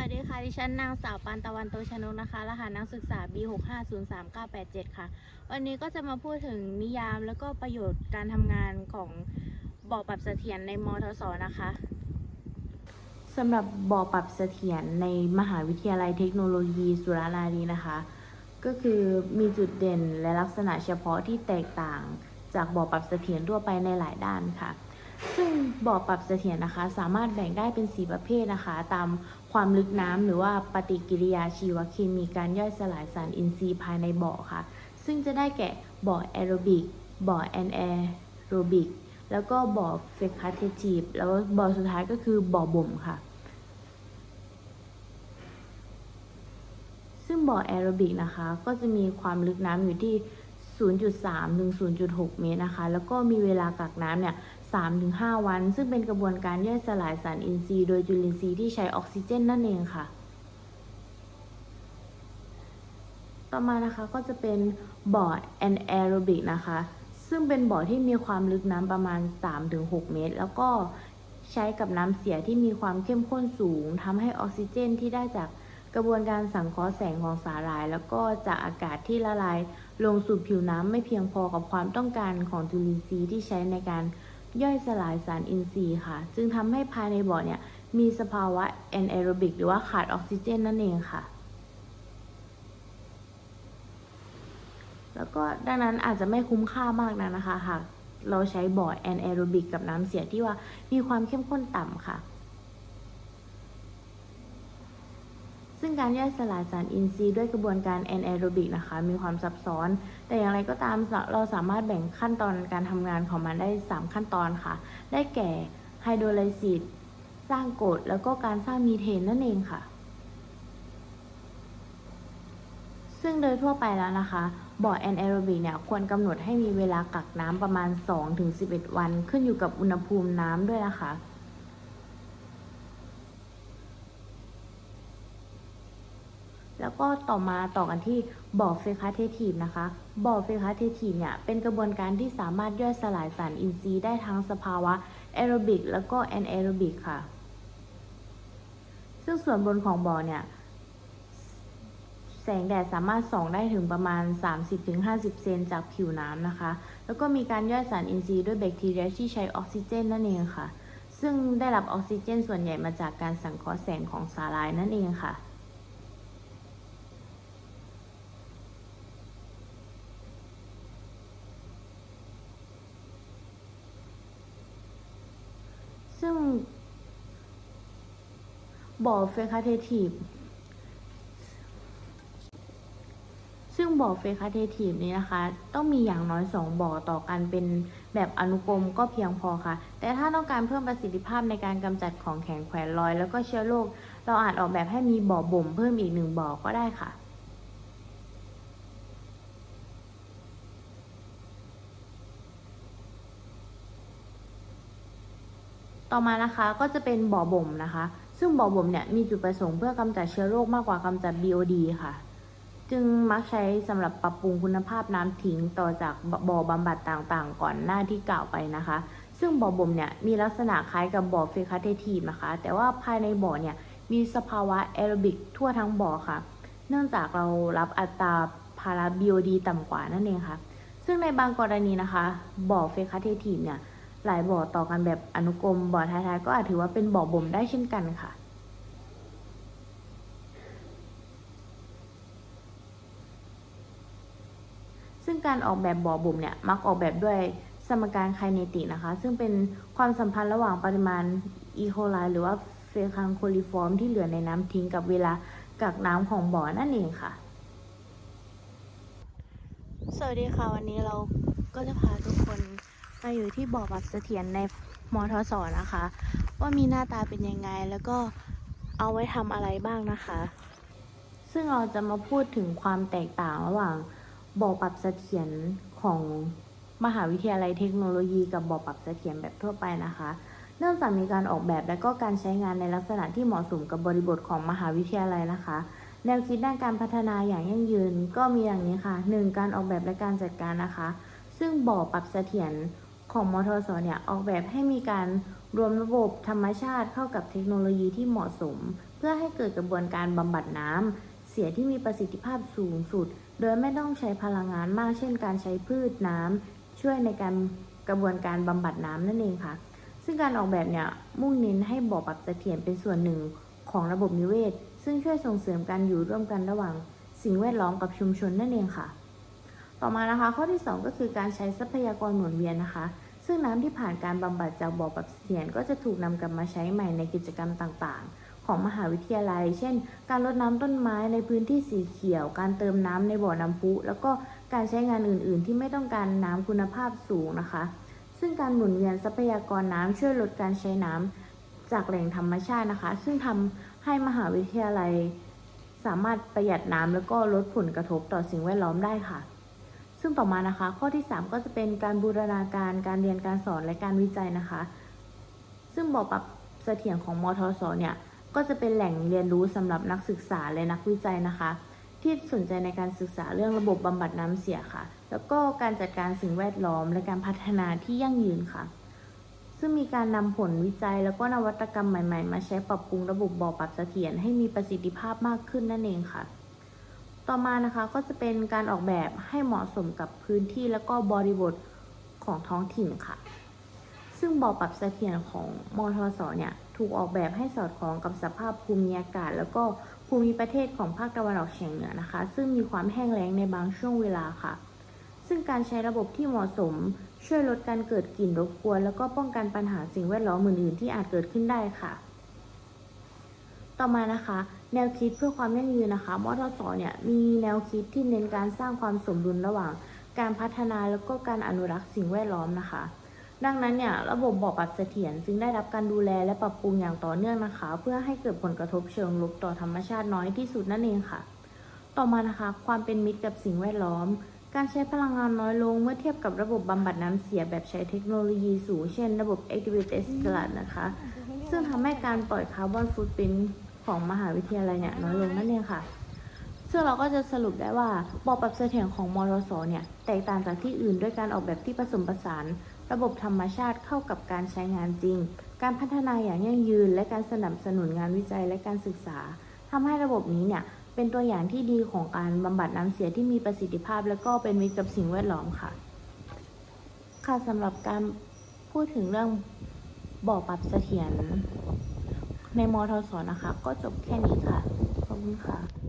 วัสดีค่ะ ดิฉันนางสาวปานตะวันโตชนกนะคะ รหัสนักศึกษา B6503987 ค่ะ วันนี้ก็จะมาพูดถึงนิยามแล้วก็ประโยชน์การทำงานของบ่อปรับเสถียรในมทศนะคะสำหรับบ่อปรับเสถียรในมหาวิทยาลัยเทคโนโลยีสุรานารีนะคะ ก็คือมีจุดเด่นและลักษณะเฉพาะที่แตกต่าง จากบ่อปรับเสถียรทั่วไปในหลายด้านค่ะ ซึ่งบ่อปรับเสถียรนะคะ สามารถแบ่งได้เป็น 4 ประเภทนะคะ ตามความลึกน้ำหรือว่าปฏิกิริยาชีวเคมีการย่อยสลายสารอินทรีย์ภายในบ่อค่ะ ซึ่งจะได้แก่บ่อแอโรบิกบ่อแอนแอโรบิกแล้วก็บ่อเฟคาเททีฟแล้วบ่อสุดท้ายก็คือบ่อบ่มค่ะ ซึ่งบ่อแอโรบิกนะคะ ก็จะมีความลึกน้ำอยู่ที่ 0.3 ถึง 0.6 เมตรนะคะ แล้วก็มีเวลากักน้ำเนี่ย 3-5 วัน ซึ่งเป็นกระบวนการย่อยสลายสารอินทรีย์โดยจุลินทรีย์ที่ใช้ออกซิเจนนั่นเองค่ะ ต่อมานะคะก็จะเป็นบ่อแอนแอโรบิกนะคะ ซึ่งเป็นบ่อที่มีความลึกน้ำประมาณ 3-6 เมตร แล้วก็ใช้กับน้ำเสียที่มีความเข้มข้นสูงทำให้ออกซิเจนที่ได้จากกระบวนการสังเคราะห์แสงของสาหร่าย แล้วก็จากอากาศที่ละลาย ลงสู่ผิวน้ำไม่เพียงพอกับความต้องการของจุลินทรีย์ที่ใช้ในการ ย่อยสลายสารอินทรีย์ค่ะ จึงทำให้ภายในบ่อเนี่ยมีสภาวะแอนแอโรบิกหรือว่าขาดออกซิเจนนั่นเองค่ะ แล้วก็ดังนั้นอาจจะไม่คุ้มค่ามากนะนะคะหากเราใช้บ่อแอนแอโรบิกกับน้ำเสียที่ว่ามีความเข้มข้นต่ำค่ะ ซึ่งการย่อยสลายสารอินทรีย์ด้วยกระบวนการแอนแอโรบิกนะคะ มีความซับซ้อน แต่อย่างไรก็ตามเราสามารถแบ่งขั้นตอนการทำงานของมันได้ 3 ขั้นตอนค่ะ ได้แก่ไฮโดรไลซิสสร้างกรดแล้วก็การสร้างมีเทนนั่นเองค่ะ ซึ่งโดยทั่วไปแล้วนะคะ บ่อแอนแอโรบิกเนี่ยควรกำหนดให้มีเวลากักน้ำประมาณ 2-11 วัน ขึ้นอยู่กับอุณหภูมิน้ำด้วยนะคะ แล้วก็ต่อมาต่อกันที่บ่อเฟคาเททีฟนะคะบ่อเฟคาเททีฟเนี่ยเป็นกระบวนการที่สามารถย่อยสลายสารอินทรีย์ได้ทั้งสภาวะแอโรบิกแล้วก็แอนแอโรบิกค่ะ ซึ่งส่วนบนของบ่อเนี่ยแสงแดดสามารถส่องได้ถึงประมาณ 30-50 เซนจากผิวน้ำนะคะ แล้วก็มีการย่อยสารอินทรีย์ด้วยแบคทีเรียที่ใช้ออกซิเจนนั่นเองค่ะ ซึ่งได้รับออกซิเจนส่วนใหญ่มาจากการสังเคราะห์แสงของสาหร่ายนั่นเองค่ะ ซึ่งบ่อเฟคาเททีฟซึ่งบ่อเฟคาเททีฟนี้นะคะ ต้องมีอย่างน้อย 2บ่อต่อกันเป็นแบบอนุกรมก็เพียงพอค่ะ แต่ถ้าต้องการเพิ่มประสิทธิภาพในการกำจัดของแข็งแขวนลอย แล้วก็เชื้อโรคเราอาจออกแบบให้มีบ่อบ่มเพิ่มอีกหนึ่งบ่อก็ได้ค่ะ ต่อมานะคะก็จะเป็นบ่อบ่มนะคะ ซึ่งบ่อบ่มเนี่ยมีจุดประสงค์เพื่อกำจัดเชื้อโรคมากกว่ากำจัด BOD ค่ะ จึงมักใช้สำหรับปรับปรุงคุณภาพน้ำทิ้งต่อจากบ่อบำบัดต่างๆ ก่อนหน้าที่กล่าวไปนะคะ ซึ่งบ่อบ่มเนี่ยมีลักษณะคล้ายกับบ่อเฟคาเททีนะคะ แต่ว่าภายในบ่อเนี่ยมีสภาวะแอโรบิกทั่วทั้งบ่อค่ะ เนื่องจากเรารับอัตราพารา BOD ต่ำกว่านั่นเองค่ะ ซึ่งในบางกรณีนะคะบ่อเฟคาเททีเนี่ย หลายบ่อต่อกันแบบอนุกรมบ่อท้ายๆ ก็อาจถือว่าเป็นบ่อบ่มได้เช่นกันค่ะ ซึ่งการออกแบบบ่อบ่มเนี่ยมักออกแบบด้วยสมการไคเนติกนะคะ ซึ่งเป็นความสัมพันธ์ระหว่างปริมาณอีโคไลหรือว่าเฟคังโคลิฟอร์มที่เหลือในน้ำทิ้งกับเวลากักน้ำของบ่อนั่นเองค่ะ สวัสดีค่ะวันนี้เราก็จะพาทุกคน มาอยู่ที่บ่อปรับเสถียรในมทศนะคะ ว่ามีหน้าตาเป็นยังไงแล้วก็เอาไว้ทำอะไรบ้างนะคะ ซึ่งเราจะมาพูดถึงความแตกต่างระหว่างบ่อปรับเสถียรของมหาวิทยาลัยเทคโนโลยีกับบ่อปรับเสถียรแบบทั่วไปนะคะ เนื่องจากมีการออกแบบและก็การใช้งานในลักษณะที่เหมาะสมกับบริบทของมหาวิทยาลัยนะคะ แนวคิดด้านการพัฒนาอย่างยั่งยืนก็มีอย่างนี้ค่ะ 1. การออกแบบและการจัดการนะคะ ซึ่งบ่อปรับเสถียร ของมทสเนี่ยออกแบบให้มีการรวมระบบธรรมชาติเข้ากับเทคโนโลยีที่เหมาะสม เพื่อให้เกิดกระบวนการบำบัดน้ำเสียที่มีประสิทธิภาพสูงสุด โดยไม่ต้องใช้พลังงานมาก เช่น การใช้พืชน้ำช่วยในการกระบวนการบำบัดน้ำนั่นเองค่ะ ซึ่งการออกแบบเนี่ยมุ่งเน้นให้บ่อปรับเสถียรเป็นส่วนหนึ่งของระบบนิเวศ ซึ่งช่วยส่งเสริมการอยู่ร่วมกันระหว่างสิ่งแวดล้อมกับชุมชนนั่นเองค่ะ ต่อมานะคะ ข้อที่ 2 ก็คือการใช้ทรัพยากรหมุนเวียนนะคะ ซึ่งน้ำที่ผ่านการบำบัดจากบ่อปรับเสียรก็จะถูกนำกลับมาใช้ใหม่ในกิจกรรมต่างๆ ของมหาวิทยาลัย เช่น การรดน้ำต้นไม้ในพื้นที่สีเขียว การเติมน้ำในบ่อน้ำพุ แล้วก็การใช้งานอื่นๆ ที่ไม่ต้องการน้ำคุณภาพสูงนะคะ ซึ่งการหมุนเวียนทรัพยากรน้ำช่วยลดการใช้น้ำจากแหล่งธรรมชาตินะคะ ซึ่งทำให้มหาวิทยาลัย สามารถประหยัดน้ำแล้วก็ลดผลกระทบต่อสิ่งแวดล้อมได้ค่ะ ซึ่งต่อมานะคะ ข้อที่ 3 ก็จะเป็นการบูรณาการการเรียนการสอนและการวิจัยนะคะ ซึ่งบ่อปรับเสถียรของมทศเนี่ยก็จะเป็นแหล่งเรียนรู้สำหรับนักศึกษาและนักวิจัยนะคะ ที่สนใจในการศึกษาเรื่องระบบบำบัดน้ำเสียค่ะ แล้วก็การจัดการสิ่งแวดล้อมและการพัฒนาที่ยั่งยืนค่ะ ซึ่งมีการนำผลวิจัยแล้วก็นวัตกรรมใหม่ ๆ มาใช้ปรับปรุงระบบบ่อปรับเสถียรให้มีประสิทธิภาพมากขึ้นนั่นเองค่ะ ต่อมานะคะก็จะเป็นการออกแบบให้เหมาะสมกับพื้นที่แล้วก็บริบทของท้องถิ่นค่ะ ซึ่งบ่อปรับเสถียรของมทสเนี่ยถูกออกแบบให้สอดคล้องกับสภาพภูมิอากาศ แล้วก็ภูมิประเทศของภาคตะวันออกเฉียงเหนือนะคะ ซึ่งมีความแห้งแล้งในบางช่วงเวลาค่ะ ซึ่งการใช้ระบบที่เหมาะสม ช่วยลดการเกิดกลิ่นรบกวน แล้วก็ป้องกันปัญหาสิ่งแวดล้อมอื่นๆที่อาจเกิดขึ้นได้ค่ะ ต่อมานะคะ แนวคิดเพื่อความยั่งยืนนะคะมทสเนี่ยมีแนวคิดที่เน้นการสร้างความสมดุลระหว่าง การพัฒนาแล้วก็การอนุรักษ์สิ่งแวดล้อมนะคะ ดังนั้นเนี่ยระบบบ่อปรับเสถียรจึงได้รับการดูแลและปรับปรุงอย่างต่อเนื่องนะคะ เพื่อให้เกิดผลกระทบเชิงลบต่อธรรมชาติน้อยที่สุดนั่นเองค่ะ ต่อมานะคะความเป็นมิตรกับสิ่งแวดล้อม การใช้พลังงานน้อยลงเมื่อเทียบกับระบบบำบัดน้ำเสียแบบใช้เทคโนโลยีสูงเช่น ระบบ Activated s l a นะคะ ซึ่งทำให้การปล่อยคาร์บอนฟุตปริน ของมหาวิทยาลัยเนี่ยน้อยลงนั่นเองค่ะ ซึ่งเราก็จะสรุปได้ว่าบ่อปรับเสถียรของมรสเนี่ยแตกต่างจากที่อื่นด้วยการออกแบบที่ผสมผสาน ระบบธรรมชาติเข้ากับการใช้งานจริง การพัฒนาอย่างยั่งยืน และการสนับสนุนงานวิจัยและการศึกษาทำให้ระบบนี้เนี่ยเป็นตัวอย่างที่ดีของการบำบัดน้ำเสียที่มีประสิทธิภาพ และก็เป็นมิตรกับสิ่งแวดล้อมค่ะ ค่ะสำหรับการพูดถึงเรื่องบ่อปรับเสถียร ในมทศนะคะ ก็จบแค่นี้ค่ะ ขอบคุณค่ะ